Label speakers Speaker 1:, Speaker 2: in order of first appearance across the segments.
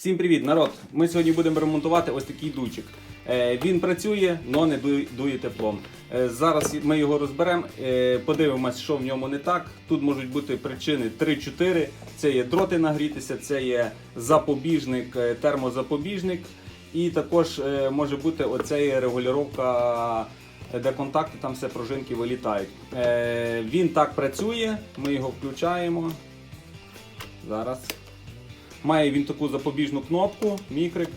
Speaker 1: Всім привіт, народ! Ми сьогодні будемо ремонтувати ось такий дуйчик. Е, Він працює, але не дує, теплом. Е, Зараз ми його розберемо, е, подивимось, що в ньому не так. Тут можуть бути причини 3-4. Це є дроти нагрітися, це є запобіжник, термозапобіжник. І також може бути оце є регулювання, де контакти, там все пружинки вилітають. Він так працює, ми його включаємо. Зараз. Має він таку запобіжну кнопку, мікрик.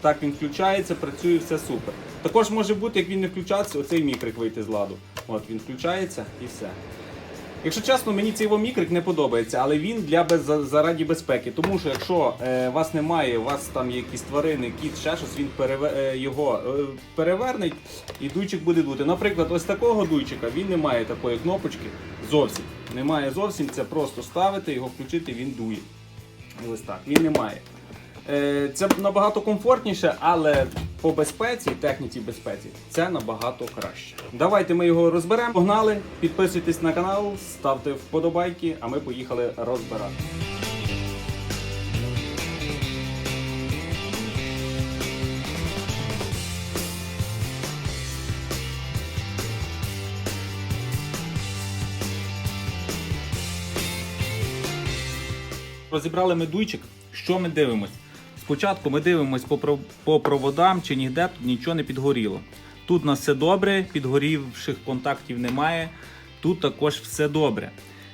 Speaker 1: Так він включається, працює все супер. Також може бути, як він не включається, оцей мікрик вийти з ладу. От він включається і все. Якщо чесно, мені цей мікрик не подобається, але він для без, за- заради безпеки. Тому що якщо е, вас немає, у вас там є якісь тварини, кіт, ще щось, він переве, е, його е, перевернеть і дуйчик буде дути. Наприклад, ось такого дуйчика він не має такої кнопочки зовсім. Немає зовсім, це просто ставити, його включити, він дує. Ось так, він не має. Е, Це набагато комфортніше, але по безпеці, техніці безпеці, це набагато краще. Давайте ми його розберемо. Погнали, підписуйтесь на канал, ставте вподобайки, а ми поїхали розбирати. Розібрали медуйчик. Що ми дивимось? Спочатку ми дивимось по, по проводам, чи ніде тут нічого не підгоріло. Тут у нас все добре, підгорівших контактів немає. Тут також все добре.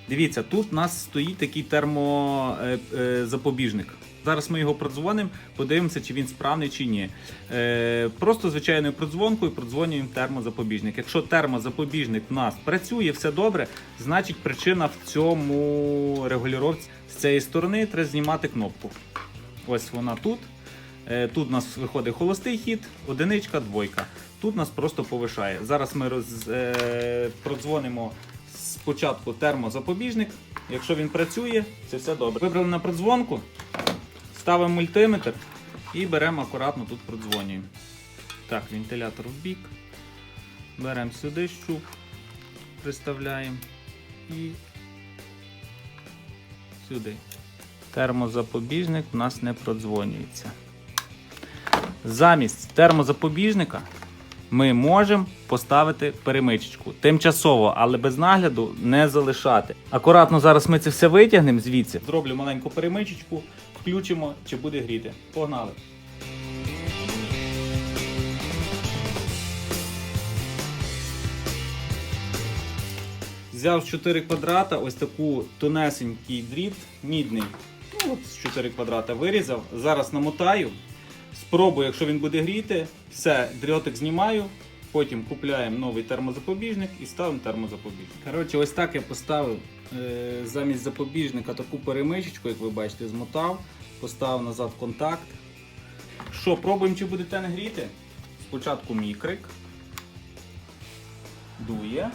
Speaker 1: Дивіться, тут у нас стоїть такий термозапобіжник. Зараз ми його продзвонимо, подивимося, чи він справний чи ні. Е, просто звичайною продзвонкою продзвонюємо термозапобіжник. Якщо термозапобіжник у нас працює, все добре, значить причина в цьому регулюровці з цієї сторони треба знімати кнопку. Ось вона тут. Е, Тут у нас виходить холостий хід, одиничка, двойка. Тут нас просто повишає. Зараз ми роз, е, продзвонимо спочатку термозапобіжник. Якщо він працює, це все добре. Вибрали на продзвонку, ставимо мультиметр і беремо акуратно тут продзвонюємо. Так, вентилятор в бік. Беремо сюди щуп, приставляємо і сюди. Термозапобіжник в нас не продзвонюється. Замість термозапобіжника ми можемо поставити перемичечку. Тимчасово, але без нагляду не залишати. Акуратно зараз ми це все витягнемо звідси. Зроблю маленьку перемичечку, включимо, чи буде гріти. Погнали! Взяв з 4 квадрата ось таку тонесенький дріт, мідний. Ну, от з 4 квадрата вирізав. Зараз намотаю. Спробую, якщо він буде гріти, все, дротик знімаю. Потім купляємо новий термозапобіжник і ставимо термозапобіжник. Коротше, ось так я поставив е, замість запобіжника таку перемичечку, як ви бачите, змотав, поставив назад контакт. Що, пробуємо, чи буде те не гріти? Спочатку мікрик. Дує.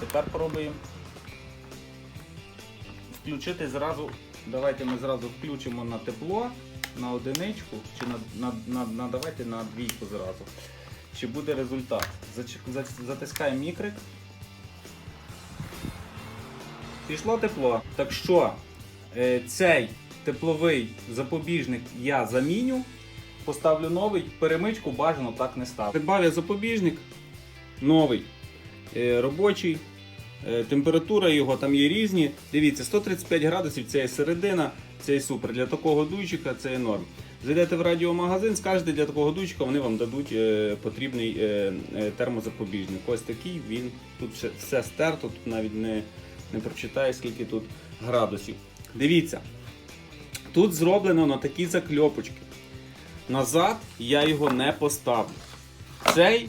Speaker 1: Тепер пробуємо включити зразу. Давайте ми зразу включимо на тепло, на одиничку, чи на, на, на, на давайте на двійку зразу. Чи буде результат? Затискаємо мікрик. Пішло тепло. Так що е, цей тепловий запобіжник я заміню. Поставлю новий, перемичку бажано так не ставити. Придбав я запобіжник новий, е, робочий. Е, Температура його там є різні. Дивіться, 135 градусів це є середина, це є супер. Для такого дуйчика це є норм. Зайдете в радіомагазин, скажете для такого дуйчика, вони вам дадуть потрібний термозапобіжник. Ось такий він. Тут все стерто, тут навіть не, не прочитаю, скільки тут градусів. Дивіться, тут зроблено на такі закльопочки. Назад я його не поставлю. Цей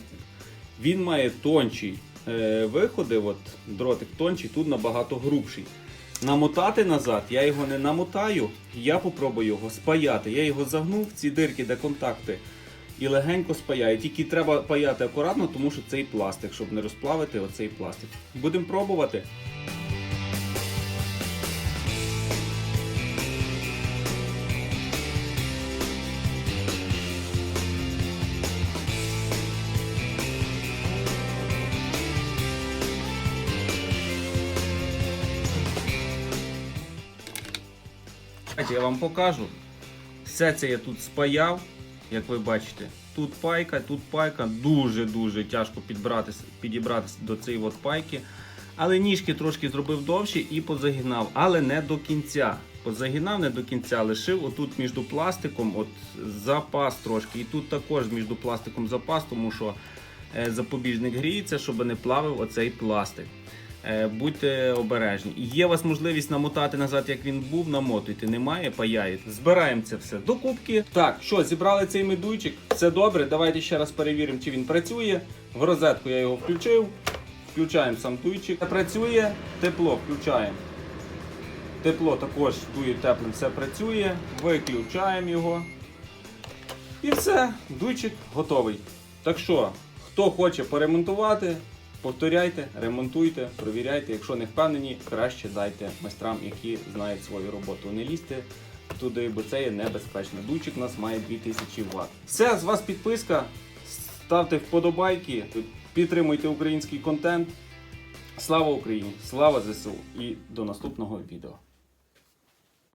Speaker 1: він має тончий е, виходи, от дротик тончий, тут набагато грубший. Намотати назад я його не намотаю, я попробую його спаяти. Я його загнув в ці дирки, де контакти, і легенько спаяю. Тільки треба паяти акуратно, тому що цей пластик, щоб не розплавити оцей пластик. Будемо пробувати. Давайте я вам покажу. Все це я тут спаяв, як ви бачите. Тут пайка, тут пайка. Дуже-дуже тяжко підбиратися, підібратися до цієї от пайки. Але ніжки трошки зробив довші і позагинав, але не до кінця. Позагинав не до кінця, лишив отут між пластиком от запас трошки. І тут також між пластиком запас, тому що е, запобіжник гріється, щоб не плавив оцей пластик. Е, Будьте обережні. Є у вас можливість намотати назад, як він був, намотуйте. Немає, паяєте. Збираємо це все до кубки. Так, що, зібрали цей медуйчик, все добре. Давайте ще раз перевіримо, чи він працює. В розетку я його включив. Включаємо сам дуйчик. Працює, тепло включаємо. Тепло також дує теплим, все працює. Виключаємо його. І все, дуйчик готовий. Так що, хто хоче поремонтувати, повторяйте, ремонтуйте, провіряйте. Якщо не впевнені, краще дайте майстрам, які знають свою роботу. Не лізьте туди, бо це є небезпечно. Дучик у нас має 2000 Вт. Все, з вас підписка. Ставте вподобайки, підтримуйте український контент. Слава Україні! Слава ЗСУ! І до наступного відео.